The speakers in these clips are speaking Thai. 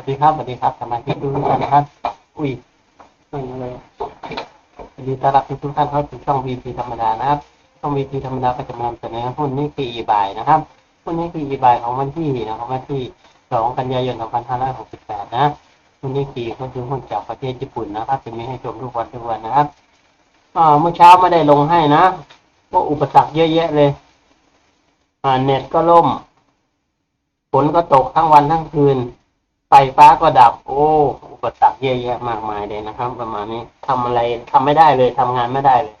วัสดีครับสวัสดีครับสมาชิกทุกท่านนะครับอุ้ยไม่เลยสวัสดีต้อนรับทุกท่านเข้าสู่ช่อง VP ธรรมดานะครับช่อง VP ธรรมดาก็จะนำเสนอหุ้นนี่คืออีบายนะครับหุ้นนี้คืออีบายของวันที่นะครับวันที่ 2 กันยายน 2568 นะหุ้นนี้คือก็คือหุ้นจากประเทศญี่ปุ่นนะครับจะมีให้ชมทุกวันทุกวันนะครับอ่าเมื่อเช้าไม่ได้ลงให้นะเพราะอุปสรรคเยอะแยะเลยอ่าเน็ตก็ล่มฝนก็ตกทั้งวันทั้งคืน ไฟฟ้าก็ดับ โอ้อุปสรรคเยอะแยะมากมายเลยนะครับ ประมาณนี้ทำอะไรทำไม่ได้เลยทำงานไม่ได้เลย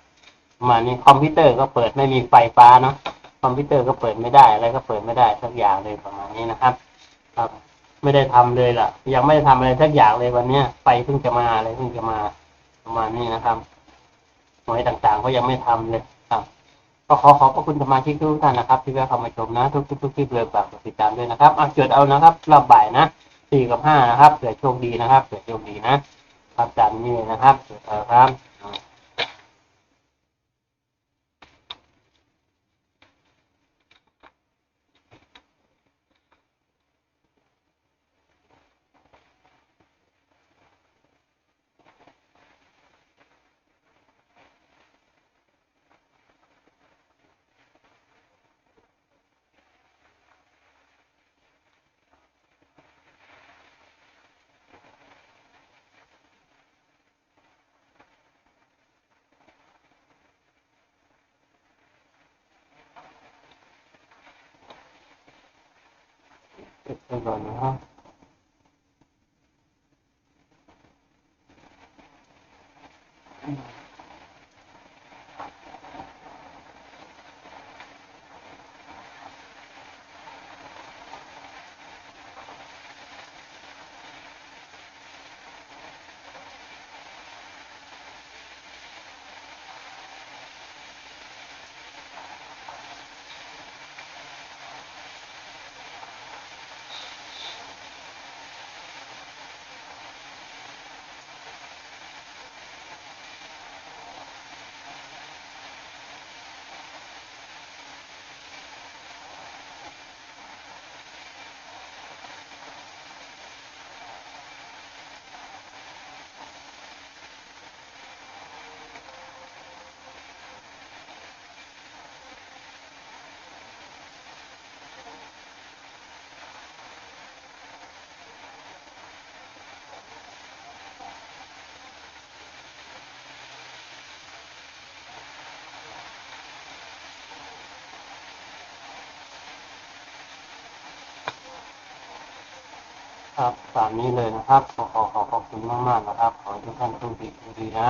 ประมาณนี้คอมพิวเตอร์ก็เปิดไม่มีไฟฟ้าเนาะคอมพิวเตอร์ก็เปิดไม่ได้อะไรก็เปิดไม่ได้สักอย่างเลยประมาณนี้นะครับ ครับ ไม่ได้ทำเลยล่ะ ยังไม่ได้ทำอะไรสักอย่างเลยวันเนี้ยไฟเพิ่งจะมาอะไรเพิ่งจะมาประมาณนี้นะครับหน่วยต่างๆ ก็ยังไม่ทำเลยครับก็ขอขอบพระคุณสมาชิกทุกท่านนะครับ ที่แวะเข้ามาชมนะ ทุกทุกทุกที่เลยฝากติดตามด้วยนะครับอะจดเอานะครับรอบบ่ายนะ สี่กับห้านะครับเผื่อโชคดีนะครับเผื่อโชคดีนะ ครับจันี่นะครับจดเอครับ อ่าเก็บ ครับตามนี้เลยนะครับ ขอขอขอบคุณมากๆนะครับ ขอให้ทุกท่านโชคดีดีนะ